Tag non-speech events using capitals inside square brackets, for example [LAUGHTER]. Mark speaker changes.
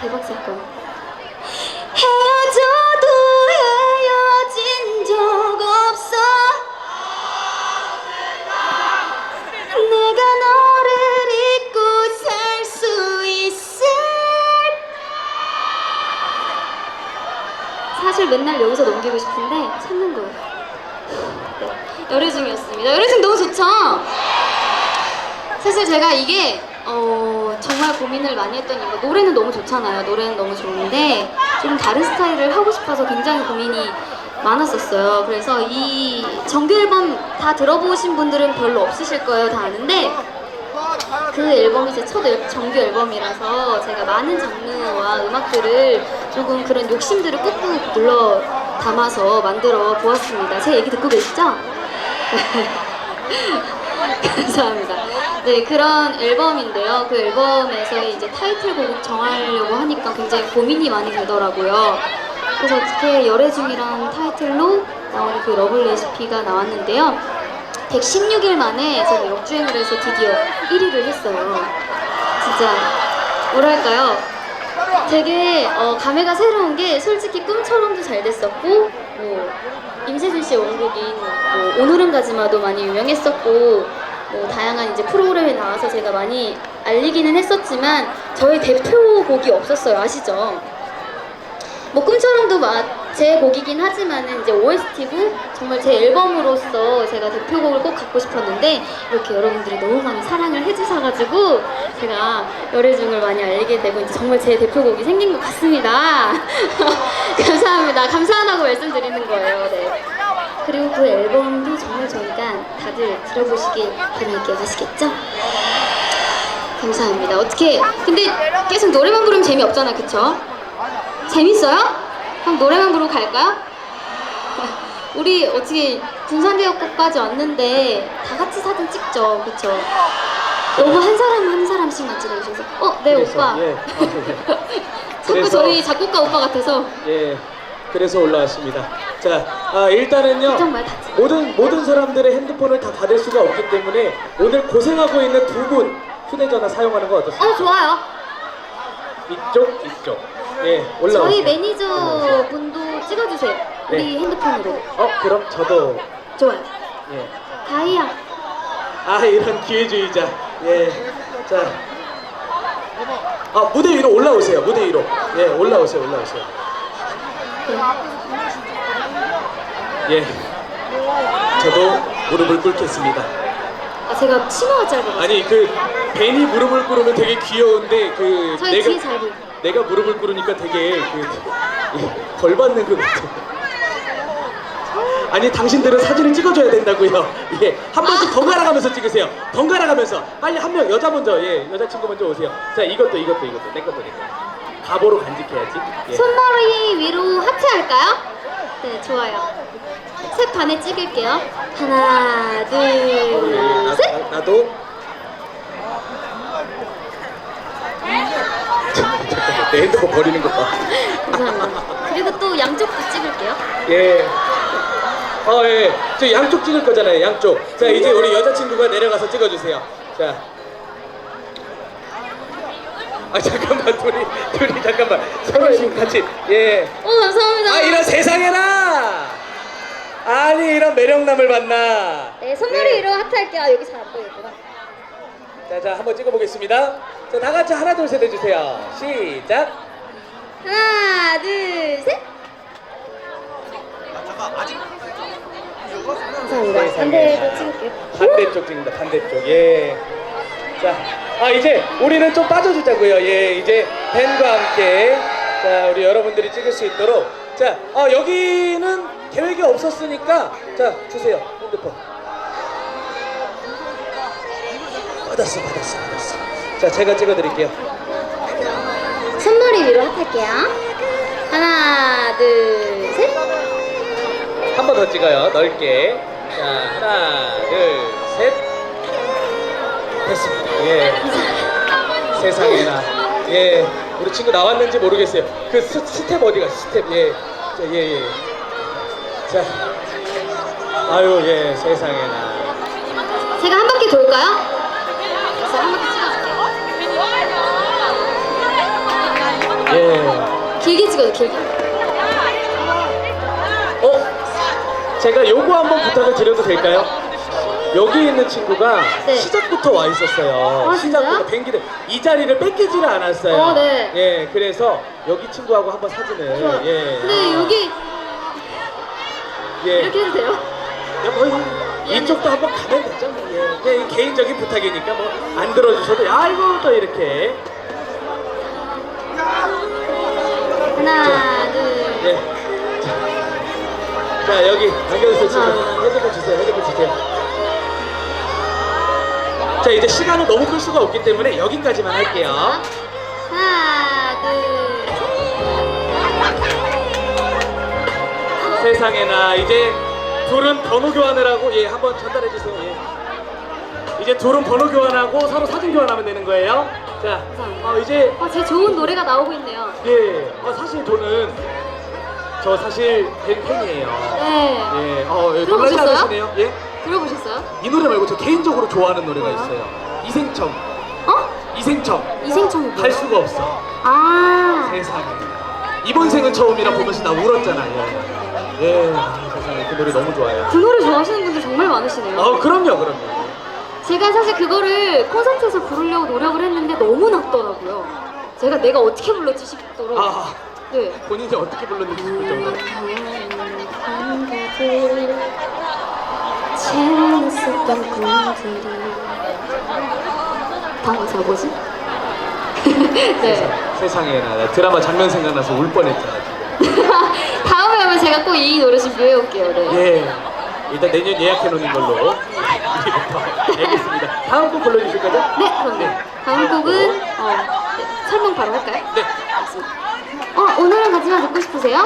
Speaker 1: 대박 사건. 헤어져도 헤어진 적 없어. 내가 너를 잊고 살 수 있을. 사실 맨날 여기서 넘기고 싶은데 참는 거예요. 네, 열애중이었습니다. 열애중 너무 좋죠? 사실 제가 이게 어, 정말 고민을 많이 했던 이유가 노래는 너무 좋잖아요. 노래는 너무 좋은데 좀 다른 스타일을 하고 싶어서 굉장히 고민이 많았었어요. 그래서 이 정규 앨범 다 들어보신 분들은 별로 없으실 거예요. 다 아는데 그 앨범이 제 첫 정규 앨범이라서 제가 많은 장르와 음악들을 조금 그런 욕심들을 꾹꾹 눌러 담아서 만들어 보았습니다. 제 얘기 듣고 계시죠? [LAUGHS] 감사합니다. 네, 그런 앨범인데요. 그 앨범에서의 이제 타이틀곡을 정하려고 하니까 굉장히 고민이 많이 되더라고요. 그래서 어떻게 열애 중이라는 타이틀로 나온 그 러블 레시피가 나왔는데요. 116일 만에 제가 역주행을 해서 드디어 1위를 했어요. 진짜 뭐랄까요? 되게 어, 감회가 새로운 게 솔직히 꿈처럼도 잘 됐었고 뭐 임세준 씨의 원곡인 뭐 오늘은 가지마도 많이 유명했었고 뭐 다양한 이제 프로그램에 나와서 제가 많이 알리기는 했었지만 저의 대표곡이 없었어요 아시죠? 뭐 꿈처럼도 마- 제 곡이긴 하지만은 이제 OST고 정말 제 앨범으로서 제가 대표곡을 꼭 갖고 싶었는데 이렇게 여러분들이 너무 많이 사랑을 해주셔가지고 제가 열애중을 많이 알리게 되고 이제 정말 제 대표곡이 생긴 것 같습니다. [LAUGHS] 감사합니다. 감사하다고 말씀드리는 거예요. 네. 그리고 그 앨범도 정말 저희가 다들 들어보시길 바랄게요. 아시겠죠? 감사합니다. 어떻게 근데 계속 노래만 부르면 재미없잖아, 그쵸? 재밌어요? 그럼 노래만 부르고 갈까요? [LAUGHS] 우리 어떻게 군산대학교까지 왔는데 다 같이 사진 찍죠, 그쵸? 너무 한 사람 한 사람씩만 찍어주셔서 어, 네
Speaker 2: 그래서,
Speaker 1: 오빠
Speaker 2: 예. [LAUGHS]
Speaker 1: 자꾸
Speaker 2: 그래서-
Speaker 1: 저희 작곡가 오빠 같아서
Speaker 2: 예, 그래서 올라왔습니다. 자, 아, 일단은요.
Speaker 1: 정말
Speaker 2: 모든 모든 사람들의 핸드폰을 다 받을 수가 없기 때문에 오늘 고생하고 있는 두 분 휴대전화 사용하는 거 어떻습니까?
Speaker 1: 어, 좋아요
Speaker 2: 이쪽, 이쪽. 예, 올라오세요.
Speaker 1: 저희 매니저 분도 찍어주세요 우리
Speaker 2: 네.
Speaker 1: 핸드폰으로
Speaker 2: 어, 그럼 저도
Speaker 1: 좋아요
Speaker 2: 예.
Speaker 1: 다이아
Speaker 2: 아, 이런 기회주의자. 예. 자. 아, 무대 위로 올라오세요. 무대 위로. 예, 올라오세요. 올라오세요. 예. 저도 무릎을 꿇겠습니다.
Speaker 1: 아, 제가 치마가 짧아가지고
Speaker 2: 아니 그 벤이 무릎을 꿇으면 되게 귀여운데 그
Speaker 1: 저희 뒤에 잘 보여
Speaker 2: 내가 무릎을 꿇으니까 되게 그벌 받는 것 같아. 아니 당신들은 사진을 찍어줘야 된다고요. 예, 한 번씩 번갈아가면서 찍으세요. 번갈아가면서 빨리 한 명 여자 먼저 예 여자 친구 먼저 오세요. 자 이것도 이것도 이것도 내 것도 내 거. 가보로 간직해야지. 예.
Speaker 1: 손머리 위로 좋아요. 셋 반에 찍을게요. 하나, 둘,
Speaker 2: 예, 나,
Speaker 1: 셋.
Speaker 2: 나, 나도. 내 핸드폰 버리는 것 봐.
Speaker 1: 감사합니다. 그리고 또 양쪽도 찍을게요.
Speaker 2: 예. 어, 예. 저 양쪽 찍을 거잖아요, 양쪽. 자, 이제 우리 여자친구가 내려가서 찍어주세요. 자. 아, 잠깐만, 둘이, 둘이, 잠깐만. 서로 지금 같이, 예.
Speaker 1: 오, 감사합니다.
Speaker 2: 아, 이런 세상에나! 아니, 이런 매력남을 만나.
Speaker 1: 네, 손머리
Speaker 2: 네.
Speaker 1: 위로 하트 할게요. 아, 여기 잘 안 보이구나.
Speaker 2: 자, 자, 한번 찍어보겠습니다. 자, 다 같이 하나, 둘, 셋 해주세요. 시작.
Speaker 1: 하나, 둘, 셋. 감사합니다.
Speaker 2: 세상에.
Speaker 1: 반대도 찍을게요.
Speaker 2: 반대쪽 찍는다 반대쪽 예. 자, 아 이제 우리는 좀 빠져주자고요. 예, 이제 팬과 함께 자 우리 여러분들이 찍을 수 있도록 자, 아 여기는 계획이 없었으니까 자 주세요 핸드폰. 받았어, 받았어, 받았어. 자, 제가 찍어드릴게요.
Speaker 1: 손머리 위로 하트 할게요. 하나, 둘, 셋.
Speaker 2: 한 번 더 찍어요. 넓게. 자, 하나, 예. 세상에나. 예. 우리 친구 나왔는지 모르겠어요. 그 스, 스텝 어디가? 스텝. 예. 자, 예, 예. 자. 아유, 예. 세상에나.
Speaker 1: 제가 한 바퀴 돌까요? 그래서 한 바퀴 찍어줄게요.
Speaker 2: 예.
Speaker 1: 길게 찍어요, 길게.
Speaker 2: 어? 제가 요거 한번 부탁을 드려도 될까요? 여기 있는 친구가
Speaker 1: 네.
Speaker 2: 시작부터 와 있었어요.
Speaker 1: 아,
Speaker 2: 시작부터
Speaker 1: 진짜요?
Speaker 2: 뱅기를 이 자리를 뺏기지를 않았어요.
Speaker 1: 어, 네.
Speaker 2: 예, 그래서 여기 친구하고 한번 사진을
Speaker 1: 좋아요.
Speaker 2: 예.
Speaker 1: 근데
Speaker 2: 아,
Speaker 1: 여기
Speaker 2: 예.
Speaker 1: 이렇게 해도 돼요?
Speaker 2: 야, 뭐 이쪽도 한번 가면 되죠. 뭐. 예. 그냥 이 개인적인 부탁이니까 뭐 안 들어주셔도 아이고 또 이렇게
Speaker 1: 하나, 둘.
Speaker 2: 예. 자, 자 여기 안경수 친구
Speaker 1: 감사합니다.
Speaker 2: 헤드폰 주세요. 헤드폰 주세요. 자 이제 시간을 너무 끌 수가 없기 때문에 여기까지만 할게요.
Speaker 1: 하나, 둘.
Speaker 2: 세상에나 이제 둘은 번호 교환을 하고 예 한번 전달해 주세요. 예. 이제 둘은 번호 교환하고 서로 사진 교환하면 되는 거예요. 자, 어, 이제
Speaker 1: 아, 제 좋은 노래가 나오고 있네요.
Speaker 2: 예, 어, 사실 저는 저 사실 팬 팬이에요.
Speaker 1: 네.
Speaker 2: 예, 어, 예, 놀라지
Speaker 1: 들어보셨어요?
Speaker 2: 않으시네요. 예,
Speaker 1: 들어보셨어요?
Speaker 2: 이 노래 말고 저 개인적으로 좋아하는 노래가? 있어요. 이생청,
Speaker 1: 어?
Speaker 2: 이생청.
Speaker 1: 이생청이 뭐예요?
Speaker 2: 갈 수가 없어.
Speaker 1: 아.
Speaker 2: 세상에. 이번 생은 처음이라 보면서 나 울었잖아요. 예, 아, 세상에 그 노래 너무 좋아요.
Speaker 1: 그 노래 좋아하시는 분들 정말 많으시네요.
Speaker 2: 어, 그럼요, 그럼요.
Speaker 1: 제가 사실 그거를 콘서트에서 부르려고 노력을 했는데 너무 낮더라고요. 제가 내가 어떻게 불렀지 싶도록.
Speaker 2: 아,
Speaker 1: 네.
Speaker 2: 본인이 어떻게 불렀는지 그 정도.
Speaker 1: 채웠었던 다음 가사 뭐지? [LAUGHS] 네.
Speaker 2: 세상에 나 나 드라마 장면 생각나서 울 뻔했잖아. [LAUGHS]
Speaker 1: 다음에 오면 제가 꼭 이 노래 준비해 올게요. 네.
Speaker 2: 예. 일단 내년 예약해 놓는 걸로. [LAUGHS] 알겠습니다. 다음 곡 불러주실 거죠?
Speaker 1: 네, 그럼요. 다음 곡은 어, 네, 설명 바로 할까요?
Speaker 2: 네.
Speaker 1: 어, 오늘은 가지만 듣고 싶으세요?